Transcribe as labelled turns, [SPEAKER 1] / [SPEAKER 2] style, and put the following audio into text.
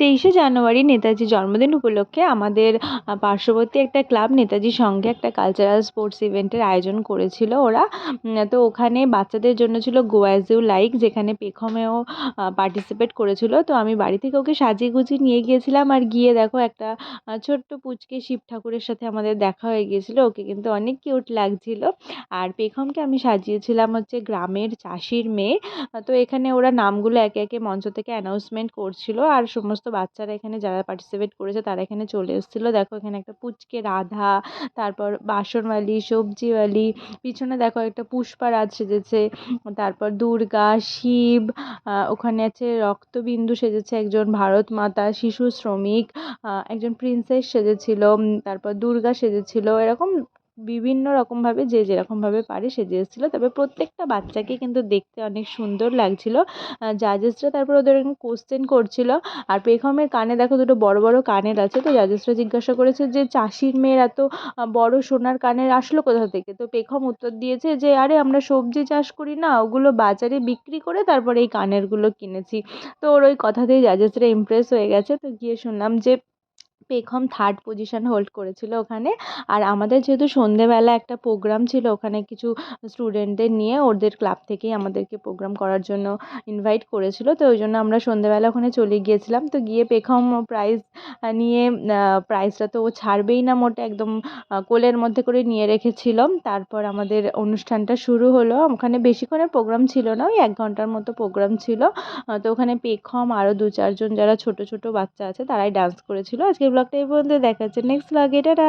[SPEAKER 1] তেইশে জানুয়ারি নেতাজির জন্মদিন উপলক্ষে আমাদের পার্শ্ববর্তী একটা ক্লাব নেতাজির সঙ্গে একটা কালচারাল স্পোর্টস ইভেন্টের আয়োজন করেছিল ওরা। তো ওখানে বাচ্চাদের জন্য ছিল গো অ্যাজ ইউ লাইক যেখানে পেখমেও পার্টিসিপেট করেছিল। তো আমি বাড়ি থেকে ওকে সাজিয়ে গুজিয়ে নিয়ে গিয়েছিলাম আর গিয়ে দেখো একটা ছোট্ট পুচকে শিব ঠাকুরের সাথে আমাদের দেখা হয়ে গিয়েছিল। ওকে কিন্তু অনেক কিউট লাগছিল। আর পেখমকে আমি সাজিয়েছিলাম হচ্ছে গ্রামের চাষির মেয়ে। তো এখানে ওরা নামগুলো একে একে মঞ্চ থেকে অ্যানাউন্সমেন্ট করছিল। আর সমস্ত বাচ্চারা এখানে যারা পার্টিসিপেট করেছে তারা এখানে চলে এসেছিল। দেখো এখানে একটা পুচকে রাধা, তারপর বাসনওয়ালি সবজিওয়ালি পিছনে দেখো একটা পুষ্পা রাজ সেজেছে, তারপর দুর্গা, শিব ওখানে আছে রক্তবিন্দু সেজেছে একজন ভারত মাতা, শিশু শ্রমিক একজন প্রিন্সেস সেজেছিল তারপর দুর্গা সেজেছিল, এরকম বিভিন্ন রকমভাবে যে যেরকমভাবে পারে সেজে এসেছিল তবে প্রত্যেকটা বাচ্চাকে কিন্তু দেখতে অনেক সুন্দর লাগছিল। জাজেসরা তারপর ওদের কোশ্চেন করছিল। আর পেখমের কানে দেখো দুটো বড় বড় কানের আছে। তো জাজেসরা জিজ্ঞাসা করেছে যে, চাষির মেয়ের এত বড় সোনার কানের আসলো কোথা থেকে? তো পেখম উত্তর দিয়েছে যে, আরে, আমরা সবজি চাষ করি না, ওগুলো বাজারে বিক্রি করে তারপরে এই কানেরগুলো কিনেছি। তো ওর ওই কথাতেই জাজেসরা ইমপ্রেস হয়ে গেছে। তো গিয়ে শুনলাম যে পেখম থার্ড পজিশন হোল্ড করেছিল ওখানে। আর আমাদের যেহেতু সন্ধেবেলা একটা প্রোগ্রাম ছিল, ওখানে কিছু স্টুডেন্টদের নিয়ে ওদের ক্লাব থেকেই আমাদেরকে প্রোগ্রাম করার জন্য ইনভাইট করেছিল। তো ওই জন্য আমরা সন্ধেবেলা ওখানে চলে গিয়েছিলাম। তো গিয়ে পেখম প্রাইজ নিয়ে প্রাইজটা তো ও ছাড়বেই না মোটে একদম কোলের মধ্যে করে নিয়ে রেখেছিল। তারপর আমাদের অনুষ্ঠানটা শুরু হলো। ওখানে বেশিক্ষণের প্রোগ্রাম ছিল না, ওই এক ঘণ্টার মতো প্রোগ্রাম ছিল। তো ওখানে পেখম আরও দু চারজন যারা ছোটো ছোটো বাচ্চা আছে, তারাই ডান্স করেছিল। আজকের ব্লগটা এই পর্যন্ত দেখা হচ্ছে নেক্সট ব্লগে টাটা!